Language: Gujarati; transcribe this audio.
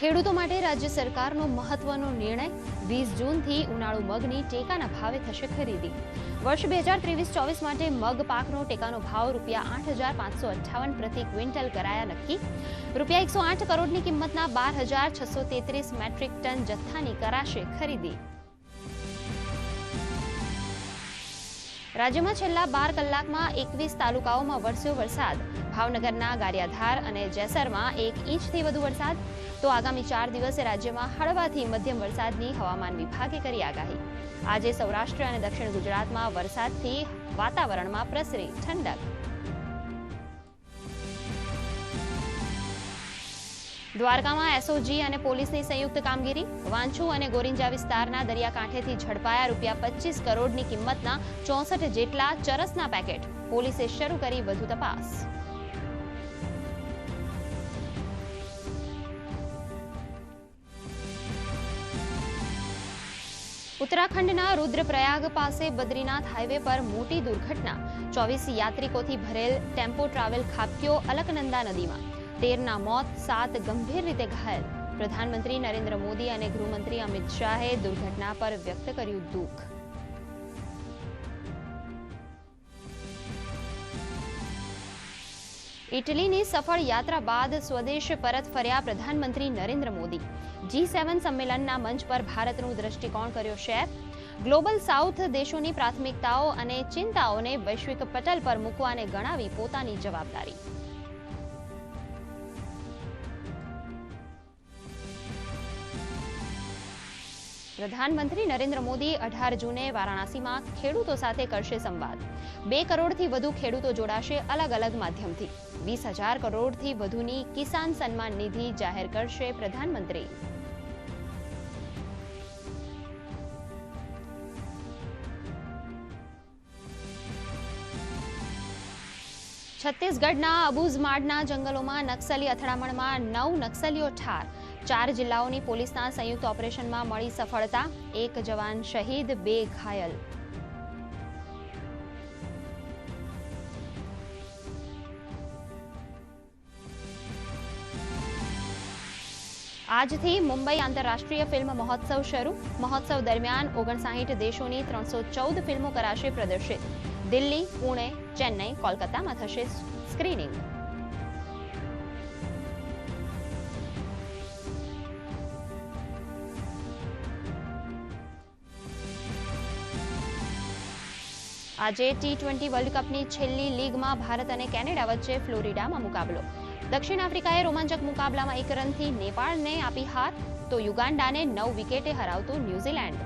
ખેડૂતો માટે રાજ્ય સરકારનો મહત્વનો નિર્ણય. વીસ જૂનથી ઉનાળુ મગની ટેકાના ભાવે થશે ખરીદી. વર્ષ બે હજાર ત્રેવીસ ચોવીસ માટે મગ પાકનો ટેકાનો ભાવ રૂપિયા આઠ હજાર પાંચસો અઠ્ઠાવન પ્રતિ ક્વિન્ટલ કરાયા નક્કી. રૂપિયા એકસો આઠ કરોડની કિંમતના બાર હજાર છસો તેત્રીસ મેટ્રિક ટન જથ્થાની કરાશે ખરીદી. રાજ્યમાં છેલ્લા બાર કલાકમાં એકવીસ તાલુકાઓમાં વરસ્યો વરસાદ. ભાવનગરના ગારિયાધાર અને જેસરમાં એક ઇંચથી વધુ વરસાદ. તો આગામી ચાર દિવસે રાજ્યમાં હળવાથી મધ્યમ વરસાદની હવામાન વિભાગે કરી આગાહી. આજે સૌરાષ્ટ્ર અને દક્ષિણ ગુજરાતમાં વરસાદથી વાતાવરણમાં પ્રસરી ઠંડક. દ્વારકામાં એસઓજી અને પોલીસની સંયુક્ત કામગીરી? વાંછુ અને ગોરિંજા વિસ્તારના દરિયાકાંઠેથી ઝડપાયા રૂપિયા પચીસ કરોડની કિંમતના ચોસઠ જેટલા ચરસના પેકેટ. પોલીસે શરૂ કરી વધુ તપાસ. ઉત્તરાખંડના રુદ્રપ્રયાગ પાસે બદ્રીનાથ હાઈવે પર મોટી દુર્ઘટના. ચોવીસ યાત્રિકોથી ભરેલ ટેમ્પો ટ્રાવેલ ખાબક્યો અલકનંદા નદીમાં. તેરના મોત સાત ગંભીર રીતે ઘાયલ. પ્રધાનમંત્રી નરેન્દ્ર મોદી અને ગૃહમંત્રી અમિત શાહે દુર્ઘટના પર વ્યક્ત કર્યું દુઃખ. ઇટલીની સફળ યાત્રા બાદ સ્વદેશ પરત ફર્યા પ્રધાનમંત્રી નરેન્દ્ર મોદી. જી સેવન સંમેલનના મંચ પર ભારતનું દ્રષ્ટિકોણ કર્યો શેર ગ્લોબલ સાઉથ દેશોની પ્રાથમિકતાઓ અને ચિંતાઓને વૈશ્વિક પટલ પર મૂકવાને ગણાવી પોતાની જવાબદારી. પ્રધાનમંત્રી નરેન્દ્ર મોદી અઢાર જૂને વારાણસીમાં ખેડૂતો સાથે કરશે સંવાદ. બે કરોડથી વધુ ખેડૂતો જોડાશે અલગ અલગ માધ્યમથી. વીસ હજાર કરોડથી વધુની કિસાન સન્માન નિધિ જાહેર કરશે પ્રધાનમંત્રી. છત્તીસગઢના અબુઝમાડના જંગલોમાં નક્સલી અથડામણમાં નવ નક્સલીઓ ઠાર. ચાર જિલ્લાઓની પોલીસના સંયુક્ત ઓપરેશનમાં મળી સફળતા. એક જવાન શહીદ, બે ઘાયલ. આજથી મુંબઈ આંતરરાષ્ટ્રીય ફિલ્મ મહોત્સવ શરૂ. મહોત્સવ દરમિયાન ઓગણસાઠ દેશોની ત્રણસો ચૌદ ફિલ્મો કરાશે પ્રદર્શિત. દિલ્હી, પુણે, ચેન્નઈ, કોલકાતામાં થશે સ્ક્રીનિંગ. આજે ટી ટ્વેન્ટી વર્લ્ડ કપની છેલ્લી લીગમાં ભારત અને કેનેડા વચ્ચે ફ્લોરિડામાં મુકાબલો. દક્ષિણ આફ્રિકાએ રોમાંચક મુકાબલામાં એક રનથી નેપાળને આપી હાર, તો યુગાન્ડાને નવ વિકેટે હરાવતું ન્યૂઝીલેન્ડ.